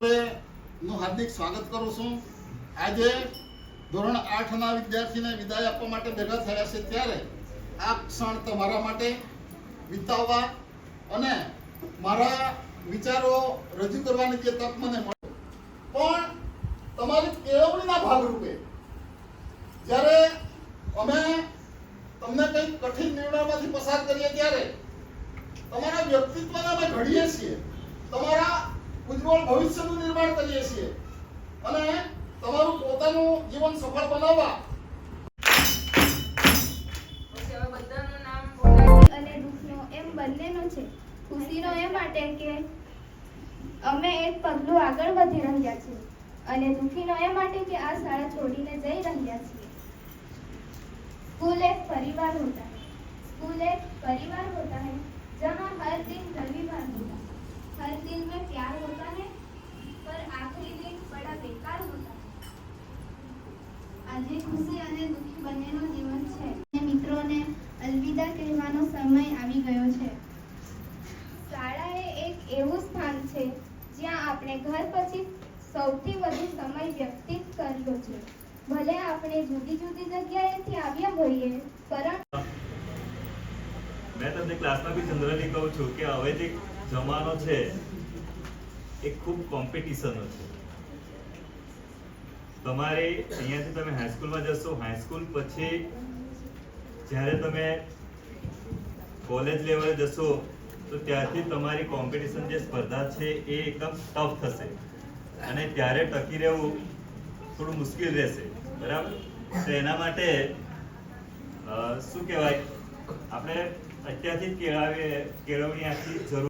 નું હાર્દિક સ્વાગત કરું છું. આજે ધોરણ આઠ ના વિદ્યાર્થીને વિદાય આપવા માટે ભેગા થયા છે ત્યારે આ ક્ષણ તમારા માટે વિતાવવા અને મારા વિચારો રજૂ કરવાની જે તક મને મળે. પણ તમારી કેળવણીના ભાગરૂપે જ્યારે અમે તમને કંઈક કઠિન નિર્ણયમાંથી પસાર કરીએ ત્યારે તમારા વ્યક્તિત્વને અમે ઘડીએ છીએ. તમારા ઉજ્જવળ ભવિષ્યનું નિર્માણ કરીએ છીએ. અને તમારું પોતાનું જીવન સફળ બનાવવા. ખુશીનો એ માટે કે અમે એક પગલું આગળ વધી રહ્યા છીએ. અને દુઃખીનો એ માટે કે આ શાળા છોડીને જઈ રહ્યા છીએ. સ્કૂલ એક પરિવાર હોતા है સ્કૂલ એક પરિવાર હોતા હૈ. જહાં હર દિન રવિવાર હોતા हर दिन में प्यार होता है पर आखिरी दिन बड़ा बेकार होता है આજે ખુશી અને દુઃખી બંનેનો જીવન છે અને મિત્રોને અલવિદા કહેવાનો સમય આવી ગયો છે શાળા એ એક એવું સ્થાન છે જ્યાં આપણે ઘર પછી સૌથી વધુ સમય વ્યતીત કર્યો છે ભલે આપણે જુદી જુદી જગ્યાએથી આવ્યા હોઈએ પરંતુ મેં તમને ક્લાસમાં બી જનરલી કહું છું કે હવે જે જમાનો છે એ ખૂબ કોમ્પિટિશનનો છે. તમારે અહીંયાથી તમે હાઈસ્કૂલમાં જશો હાઈસ્કૂલ પછી જ્યારે તમે કોલેજ લેવલે જશો, તો ત્યારથી તમારી કોમ્પિટિશન જે સ્પર્ધા છે એ એકદમ ટફ થશે. અને ત્યારે ટકી રહેવું થોડું મુશ્કેલ રહેશે. બરાબર? તો એના માટે શું કહેવાય? આપણે અત્યારથી જ કેળવીએ, કેળવણી આખી જરૂર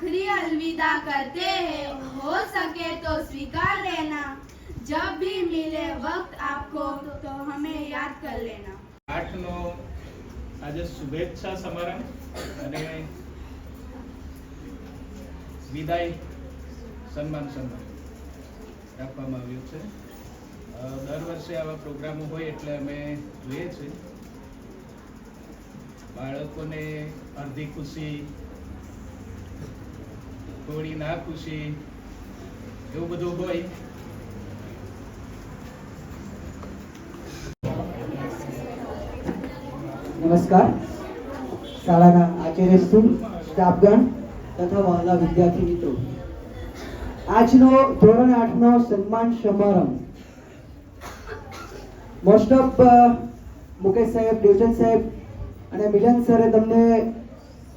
आखिरी अलविदा करते हैं हो सके तो स्वीकार लेना जब भी मिले वक्त आपको तो हमें याद कर लेना આઠનો આજે શુભેચ્છા સમારંભ અને વિદાય સન્માન સમારંભ રાખવામાં આવ્યું છે અ, દર વર્ષે આવા પ્રોગ્રામો હોય એટલે અમે જોઈએ છીએ બાળકોને અડધી ખુશી થોડી ના ખુશી એવું બધું હોય. નમસ્કાર. શાળાના આચાર્યશ્રી સ્ટાફગણ તથા વહાલા વિદ્યાર્થી મિત્રો. આજનો ધોરણ આઠનો સન્માન સમારંભ. મોસ્ટ ઓફ મુકેશ સાહેબ, દેવચંદ સાહેબ અને મિલન સરે તમને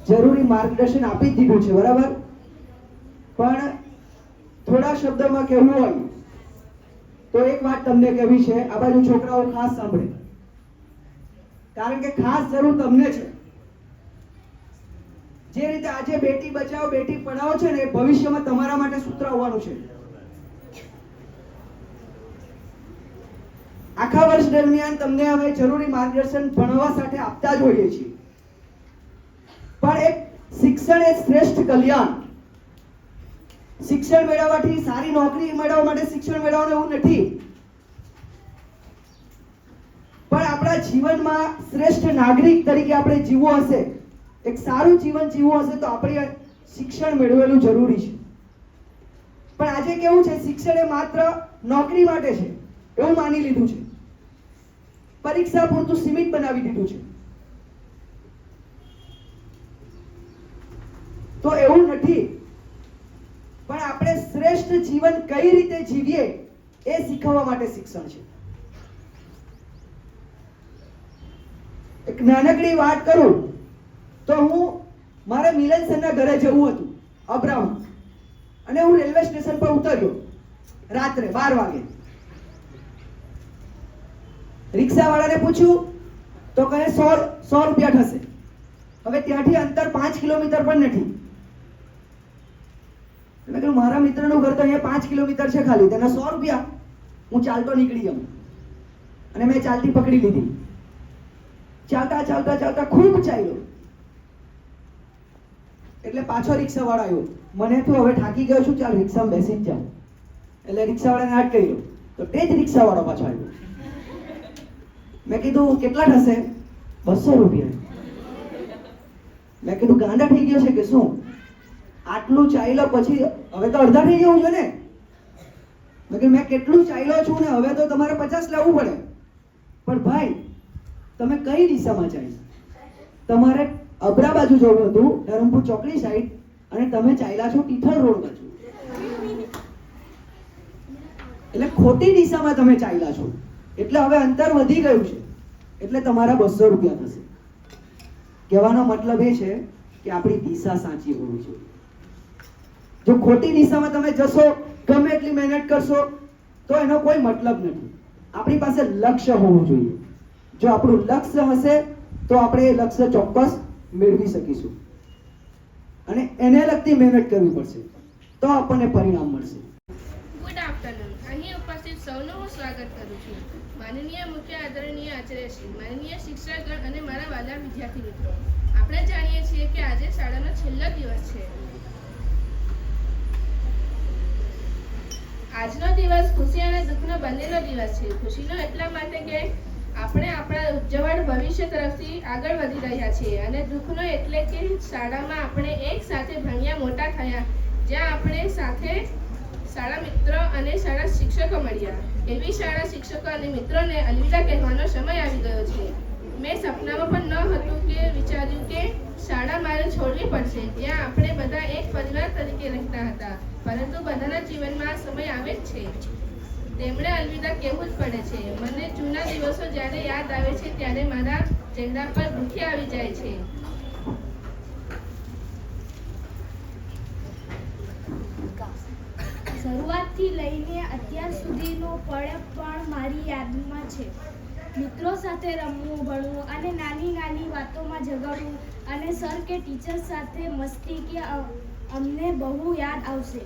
જરૂરી માર્ગદર્શન આપી જ દીધું છે, બરાબર? પણ થોડા શબ્દમાં કહેવું હોય, તો એક વાત તમને કહેવી છે, આ બાજુ છોકરાઓ ખાસ સાંભળે. કારણ કે ખાસ જરૂર તમને છે. જે રીતે આજે બેટી બચાવો, બેટી પઢાવો છે ને ભવિષ્યમાં તમારા માટે સૂત્ર આવવાનું છે. આખા વર્ષ દરમિયાન તમને અમે જરૂરી માર્ગદર્શન ભણવા સાથે આપતા જ હોઈએ છીએ. પણ એક શિક્ષણ એ શ્રેષ્ઠ કલ્યાણ. શિક્ષણ મેળવવાથી સારી નોકરી મેળવવા માટે શિક્ષણ મેળવવાનું એવું નથી. પણ આપણા જીવનમાં શ્રેષ્ઠ નાગરિક તરીકે આપણે જીવવું હશે, એક સારું જીવન જીવવું હશે તો આપણે શિક્ષણ મેળવેલું જરૂરી છે. પણ આજે કેવું છે, શિક્ષણ એ માત્ર નોકરી માટે છે, એવું માની લીધું છે. પરીક્ષા પૂરતું સીમિત બનાવી દીધું છે. તો એવું નથી. પણ આપણે શ્રેષ્ઠ જીવન કઈ રીતે જીવીએ એ શીખવવા માટે શિક્ષણ છે. એક નાનકડી વાત કરું, તો હું મારે મિલન સરના ઘરે જવું હતું, અબ્રાહમ. અને હું રેલવે સ્ટેશન પર ઉતર્યો, રાત્રે બાર વાગે. રિક્ષા વાળાને પૂછ્યું, તો કહે, સો સો રૂપિયા થશે. હવે ત્યાંથી અંતર પાંચ કિલોમીટર પણ નથી. મેં કહ્યું મારા મિત્રનું ઘર તો અહીંયા પાંચ કિલોમીટર છે ખાલી, તેના સો રૂપિયા હું ચાલતો નીકળી ગયો અને મેં ચાલતી પકડી લીધી. ચાલતા ચાલતા ચાલતા ખૂબ ચાલ્યો. એટલે પાછો રિક્ષા વાળો આવ્યો. મને તો હવે થાકી ગયો છું, ચાલ રિક્ષામાં બેસી જ. જાઉં એટલે રિક્ષાવાળાને વાળાને હાટ તો તે જ રિક્ષાવાળો પાછો આવ્યો. મેં કીધું કેટલા થશે બસો રૂપિયા. મેં કીધું, ગાંડા થઈ ગયો છે કે શું? આટલું ચાલ્યો પછી હવે તો અડધા થઈ જવું છે ને? મેં મેં કેટલું ચાલ્યો છું ને હવે તો તમારે પચાસ લાવવું પડે. પણ ભાઈ, તમે કઈ દિશામાં ચાલ્યા? તમારે અબરા બાજુ જવું હતું, ધરમપુર ચોકડી સાઈડ અને તમે ચાલ્યા છો ટીઠળ રોડ બાજુ. એટલે ખોટી દિશામાં તમે ચાલ્યા છો. એટલે હવે અંતર વધી ગયું છે. એટલે તમારા બસો રૂપિયા થશે. કહેવાનો મતલબ એ છે કે આપણી દિશા સાચી હોવી જોઈએ. જો ખોટી દિશામાં તમે જશો, ગમે એટલી મહેનત કરશો, તો એનો કોઈ મતલબ નથી. આપણી પાસે લક્ષ્ય હોવું જોઈએ. જો આપણું લક્ષ્ય હશે, તો આપણે એ લક્ષ્ય ચોક્કસ મેળવી શકીશું. અને એને લગતી મહેનત કરવી પડશે. તો આપણને પરિણામ મળશે. ગુડ આફ્ટરનૂન અહીં ઉપસ્થિત સૌનું હું સ્વાગત કરું છું. માનનીય મુખ્ય આદરણીય આચાર્યશ્રી, માનનીય શિક્ષકગણ અને મારા વાલા વિદ્યાર્થી મિત્રો. આપણે જાણીએ છીએ કે આજે શાળાનો છેલ્લો દિવસ છે. આજનો દિવસ ખુશી અને દુઃખનો બંનેનો દિવસ છે. ખુશીનો એટલા માટે કે આપણે આપણા ઉજ્જવળ ભવિષ્ય તરફથી આગળ વધી રહ્યા છીએ અને દુઃખનો એટલે કે શાળામાં આપણે એક સાથે ભણ્યા મોટા થયા, જ્યાં આપણે સાથે શાળા મિત્રો અને શાળા શિક્ષકો મળ્યા. એવી શાળા શિક્ષકો અને મિત્રોને અલવિદા કહેવાનો સમય આવી ગયો છે. મેં સપનામાં પણ ન હતું કે વિચાર્યું કે શાળા મારે છોડવી પડશે. જ્યાં આપણે બધા એક પરિવાર તરીકે રહેતા હતા. પરંતુ બધાના જીવનમાં આ સમય આવે જ છે. તેમણે અલવિદા કહેવું જ પડે છે, મને જૂના દિવસો જ્યારે યાદ આવે છે, ત્યારે મારા ચહેરા પર દુઃખી આવી જાય છે. શરૂઆતથી લઈને અત્યાર સુધીનો પળ પણ મારી યાદમાં છે. મિત્રો સાથે રમવું, ભણવું અને નાની નાની વાતોમાં ઝઘડવું અને સર કે ટીચર સાથે મસ્તી કે અમને બહુ યાદ આવશે.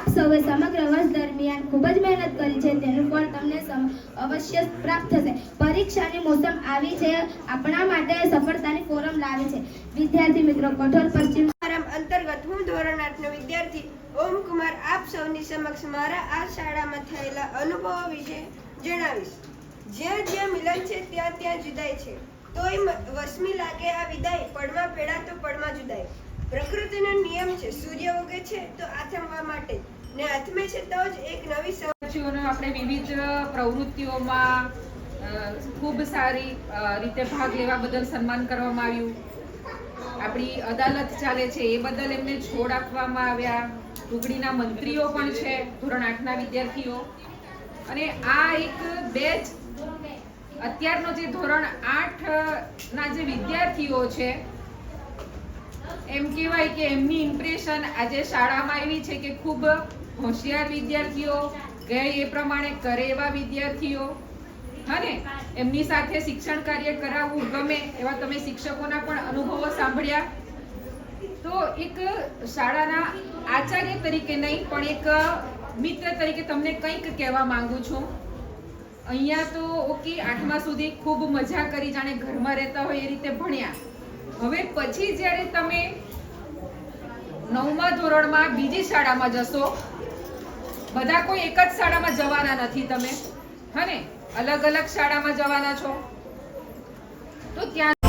આપ સૌએ સમગ્ર વર્ષ દરમિયાન ખૂબ જ મહેનત કરી છે, તેનું ફળ તમને અવશ્ય પ્રાપ્ત થશે. પરીક્ષાની મોસમ આવી છે, આપણા માટે સફળતાની ફોરમ લાવે છે. વિદ્યાર્થી મિત્રો, કઠોર પશ્ચિમ અંતર્ગત હું ધોરણ આઠનો વિદ્યાર્થી ઓમ કુમાર આપ સૌની સમક્ષ મારા આ શાળામાં થયેલા અનુભવો વિશે જણાવીશ. જ્યાં જ્યાં મિલન છે, ત્યાં ત્યાં જુદાઈ છે. તોય વસમી લાગે આ વિદાય પડમાં પેડા તો પડમાં જુદાય. પ્રકૃતિનો નિયમ છે. સૂર્ય ઉગે છે તો આથમવા માટે. ને આથમે છે તો જ એક નવી સવાર આપણે વિવિધ પ્રવૃત્તિઓમાં ખૂબ સારી રીતે ભાગ લેવા બદલ સન્માન કરવામાં આવ્યું. આપણી અદાલત ચાલે છે એ બદલ એમને છોડ આપવામાં આવ્યા. ટુકડીના મંત્રીઓ પણ છે, ધોરણ આઠના વિદ્યાર્થીઓ. અને આ એક બેચ અત્યારનો જે ધોરણ આઠના જે વિદ્યાર્થીઓ છે એમ કહેવાય કે એમની ઇમ્પ્રેશન આજે શાળામાં એવી છે કે ખૂબ હોશિયાર વિદ્યાર્થીઓ કે એ પ્રમાણે કરે એવા વિદ્યાર્થીઓ. અને એમની સાથે શિક્ષણ કાર્ય કરાવવું ગમે એવા તમે શિક્ષકોના પણ અનુભવો સાંભળ્યા. તો એક શાળાના આચાર્ય તરીકે નહીં, પણ એક મિત્ર તરીકે તમને કંઈક કહેવા માંગુ છું. અહીંયા તો ઓકે, આઠમા સુધી ખૂબ મજા કરી જાણે ઘરમાં રહેતા હોય એ રીતે ભણ્યા. હવે પછી જ્યારે તમે નવમા ધોરણમાં બીજી શાળામાં જશો, બધા કોઈ એક જ શાળામાં જવાના નથી તમે. હને અલગ અલગ શાળામાં જવાના છો. તો ત્યાં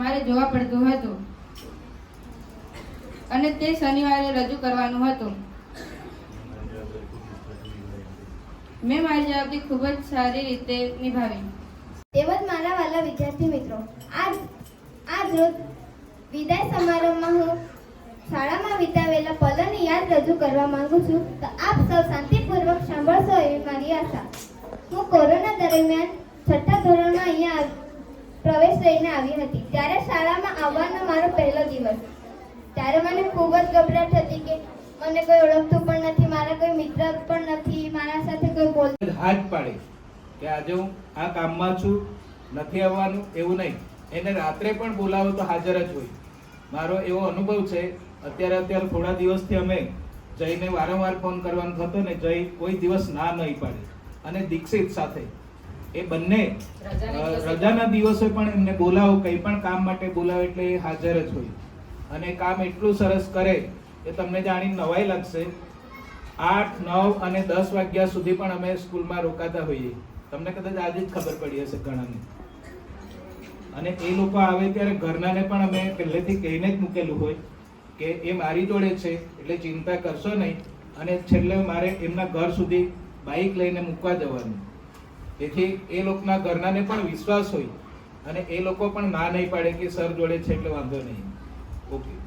મારે જોવા પડતું હતું. અને તે શનિવારે રજૂ કરવાનું હતું. મેં મારી જવાબદારી ખૂબ જ સારી રીતે નિભાવી. તેમજ મારા વાલા વિદ્યાર્થી મિત્રો, આજ આજ રોજ વિદાય સમારંભમાં હું શાળામાં વિતાવેલા પલોને યાદ રજૂ કરવા માંગુ છું, તો આપ સૌ શાંતિપૂર્વક સાંભળશો એવી મારી આશા. હું કોરોના દરમિયાન છઠ્ઠા ધોરણમાં અહીંયા પ્રવેશ લઈને આવી હતી. ત્યારે શાળામાં આવવાનો મારો પહેલો દિવસ. ત્યારે મને ખૂબ જ ગભરાટ હતી કે મને કોઈ ઓળખતું પણ નથી, મારા કોઈ મિત્ર પણ નથી, મારા સાથે કોઈ બોલ હાથ પાડે કે આજે હું આ કામમાં છું, નથી આવવાનું, એવું નહીં. એને રાત્રે પણ બોલાવો તો હાજર જ હોય. મારો એવો અનુભવ છે, અત્યારે અત્યારે થોડા દિવસથી અમે જઈને વારંવાર ફોન કરવાનો થતો ને જય કોઈ દિવસ ના નહીં પાડે. અને દીક્ષિત સાથે એ બંને રજાના દિવસે. પણ એમને બોલાવો કંઈ પણ કામ માટે બોલાવો એટલે એ હાજર જ હોય. અને કામ એટલું સરસ કરે કે તમને જાણીને નવાઈ લાગશે. આઠ નવ અને દસ વાગ્યા સુધી પણ અમે સ્કૂલમાં રોકાતા હોઈએ. તમને કદાચ આજે જ ખબર પડી હશે ઘણાને. અને એ લોકો આવે ત્યારે ઘરનાને પણ અમે પહેલેથી કહીને જ મૂકેલું હોય કે એ મારી જોડે છે એટલે ચિંતા કરશો નહીં. અને છેલ્લે મારે એમના ઘર સુધી બાઇક લઈને મૂકવા જવાનું. તેથી એ લોકોના ઘરનાને પણ વિશ્વાસ હોય અને એ લોકો પણ ના નહીં પાડે કે સર જોડે છે એટલે વાંધો નહીં. ઓકે